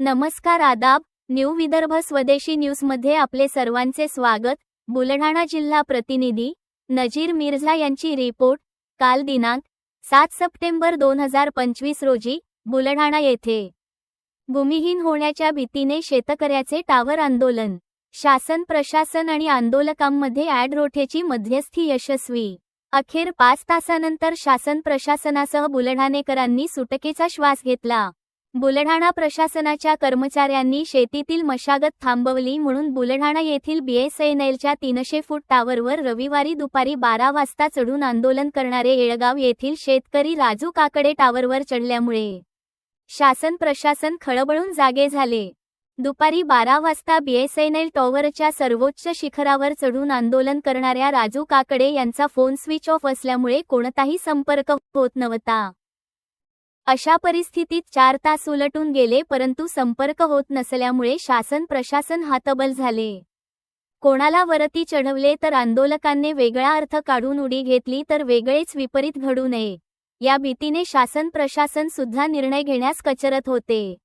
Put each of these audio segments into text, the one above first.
नमस्कार आदाब न्यू विदर्भ स्वदेशी न्यूजमध्ये आपले सर्वांचे स्वागत. बुलढाणा जिल्हा प्रतिनिधी नजीर मिर्झा यांची रिपोर्ट काल दिनांक सात सप्टेंबर दोन हजार पंचवीस रोजी बुलढाणा येथे. भूमिहीन होण्याच्या भीतीने शेतकऱ्याचे टावर आंदोलन शासन प्रशासन आणि आंदोलकांमध्ये ॲड रोठेची मध्यस्थी यशस्वी. अखेर पाच तासानंतर शासन प्रशासनासह बुलढाणेकरांनी सुटकेचा श्वास घेतला. बुलढाणा प्रशासनाच्या कर्मचाऱ्यांनी शेतीतील मशागत थांबवली म्हणून बुलढाणा येथील बीएसएनएलच्या तीनशे फूट टावरवर रविवारी दुपारी बारा वाजता चढून आंदोलन करणारे येळगाव येथील शेतकरी राजू काकडे टावरवर चढल्यामुळे शासन प्रशासन खळबळून जागे झाले. दुपारी बारा वाजता बीएसएनएल टॉवरच्या सर्वोच्च शिखरावर चढून आंदोलन करणाऱ्या राजू काकडे यांचा फोन स्विच ऑफ असल्यामुळे कोणताही संपर्क होत नव्हता. अशा परिस्थितीत चार तास उलटून गेले परंतु संपर्क होत नसल्यामुळे शासन प्रशासन हातबल झाले. कोणाला वरती चढवले तर आंदोलकांनी वेगळा अर्थ काढून उडी घेतली तर वेगळेच विपरीत घडू नये. या भीतीने शासन प्रशासन सुद्धा निर्णय घेण्यास कचरत होते.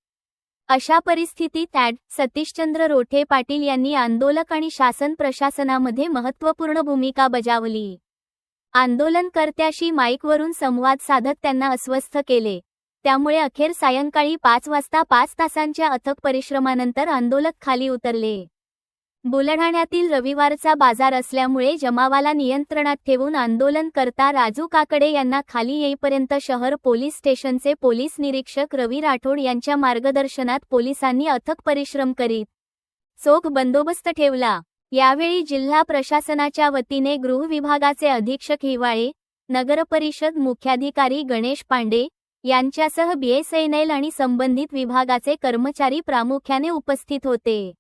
अशा परिस्थितीत ॲड. सतीशचंद्र रोठे पाटील यांनी आंदोलक आणि शासन प्रशासनामध्ये महत्त्वपूर्ण भूमिका बजावली. आंदोलनकर्त्याशी माईकवरून संवाद साधत त्यांना अस्वस्थ केले. त्यामुळे अखेर सायंकाळी पाच वाजता पाच तासांच्या अथक परिश्रमानंतर आंदोलक खाली उतरले. बुलढाण्यातील रविवारचा बाजार असल्यामुळे जमावाला नियंत्रणात ठेवून आंदोलन करता राजू काकडे यांना खाली येईपर्यंत शहर पोलीस स्टेशनचे पोलीस निरीक्षक रवी राठोड यांच्या मार्गदर्शनात पोलिसांनी अथक परिश्रम करीत चोख बंदोबस्त ठेवला. यावेळी जिल्हा प्रशासनाच्या वतीने गृह विभागाचे अधीक्षक हिवाळे नगरपरिषद मुख्याधिकारी गणेश पांडे यांच्यासह बीएसएनएल आणि संबंधित विभागाचे कर्मचारी प्रामुख्याने उपस्थित होते.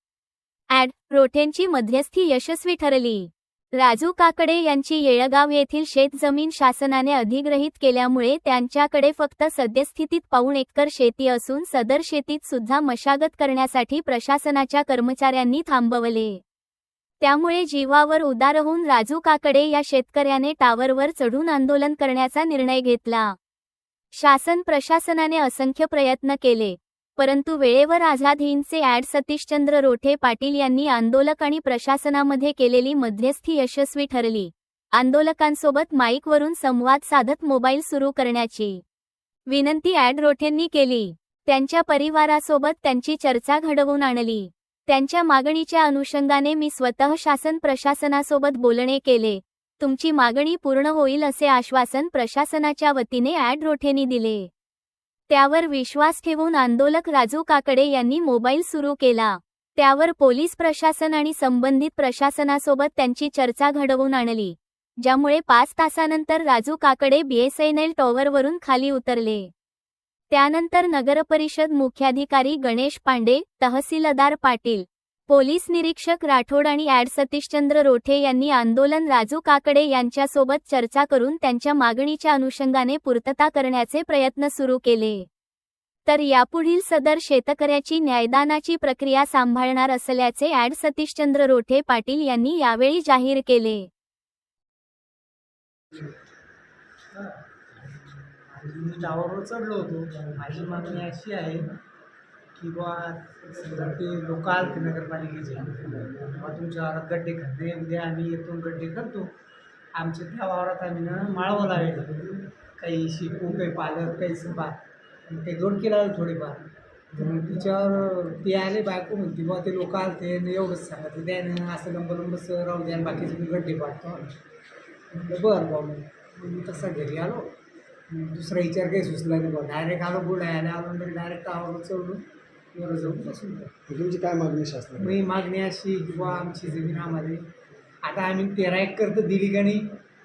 ॲड. रोठेंची मध्यस्थी यशस्वी ठरली. राजू काकडे यांची येळगाव येथील शेतजमीन शासनाने अधिग्रहित केल्यामुळे त्यांच्याकडे फक्त सद्यस्थितीत पाऊण एकर शेती असून सदर शेतीत सुद्धा मशागत करण्यासाठी प्रशासनाच्या कर्मचाऱ्यांनी थांबवले. त्यामुळे जीवावर उदार होऊन राजू काकडे या शेतकऱ्याने टावरवर चढून आंदोलन करण्याचा निर्णय घेतला. शासन प्रशासनाने असंख्य प्रयत्न केले. परंतु वेळेवर आझाद हिंदचे ॲड सतीशचंद्र रोठे पाटील यांनी आंदोलक आणि प्रशासनामध्ये केलेली मध्यस्थी यशस्वी ठरली. आंदोलकांसोबत माईकवरून संवाद साधत मोबाईल सुरू करण्याची विनंती ॲड रोठेंनी केली. त्यांच्या परिवारासोबत त्यांची चर्चा घडवून आणली. त्यांच्या मागणीच्या अनुषंगाने मी स्वतः शासन प्रशासनासोबत बोलणे केले. तुमची मागणी पूर्ण होईल असे आश्वासन प्रशासनाच्या वतीने ॲड रोठेंनी दिले. त्यावर विश्वास ठेवून आंदोलक राजू काकडे यांनी मोबाईल सुरू केला. त्यावर पोलीस प्रशासन आणि संबंधित प्रशासनासोबत त्यांची चर्चा घडवून आणली ज्यामुळे पाच तासानंतर राजू काकडे बीएसएनएल टॉवरवरून खाली उतरले. त्यानंतर नगरपरिषद मुख्याधिकारी गणेश पांडे तहसीलदार पाटील पोलीस निरीक्षक राठोड आणि ॲड सतीशचंद्र रोठे यांनी आंदोलन राजू काकडे यांच्यासोबत चर्चा करून त्यांच्या मागणीच्या अनुषंगाने पूर्तता करण्याचे प्रयत्न सुरू केले. तर यापुढील सदर शेतकऱ्याची न्यायदानाची प्रक्रिया सांभाळणार असल्याचे ॲड सतीशचंद्र रोठे पाटील यांनी यावेळी जाहीर केले. मी टावरवर चढलो होतो. माझी मागणी अशी आहे की समजा ते लोक आलते नगरपालिकेचे. किंवा तुमच्या वावरात गड्डे खड्डे उद्या आम्ही येतो गड्डे करतो आमच्या त्या वावरात आम्ही ना माळवं लावेल. काही शिकू काही पालक काही सभा. काही दोन लावले थोडेफार. तर तिच्यावर ते आले बायको म्हणते बा ते लोक आलते न एवढंच सांगा. द्या ना असं लंब लंबस राहू द्या आणि बाकीचे मी गड्डे पाडतो म्हटलं बरं बाबा मग. मी तसा घरी आलो. दुसरा विचार काही सुचला नाही बघ डायरेक्ट आलो बुलढाण्याला आलो म्हणजे डायरेक्ट आवडून चढून वर जाऊन बसून. गेलो. तुमची काय मागणी शासनाला मी मागणी अशी की बुवा आमची जमीन आम्हाला. आता आम्ही तेरा एकर तर दिली का नाही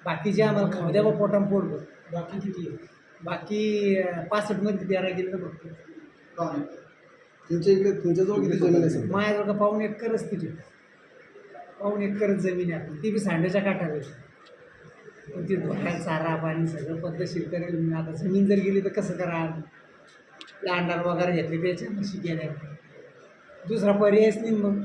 बाकीचे आम्हाला खाऊ द्या बा पोटाम पोट बघ बाकी किती आहे? बाकी अं, पासष्टमध्ये तेरा गेलं बघतो. तुमच्या इकडे तुमच्याजवळ किती जमीन आहे सध्या? माझ्याजवळ का पाऊण एकरच तिथे पाऊण एकरच जमीन आहे आपली. ती बी सांड्याच्या काठावर पण ती धोक्यात चारा पाणी सगळं पद्धतशीर करेल. मी आता जमीन जर गेली तर कसं करा प्लांटर वगैरे घेतले त्याच्या म्हशी दुसरा पर्यायच नाही मग.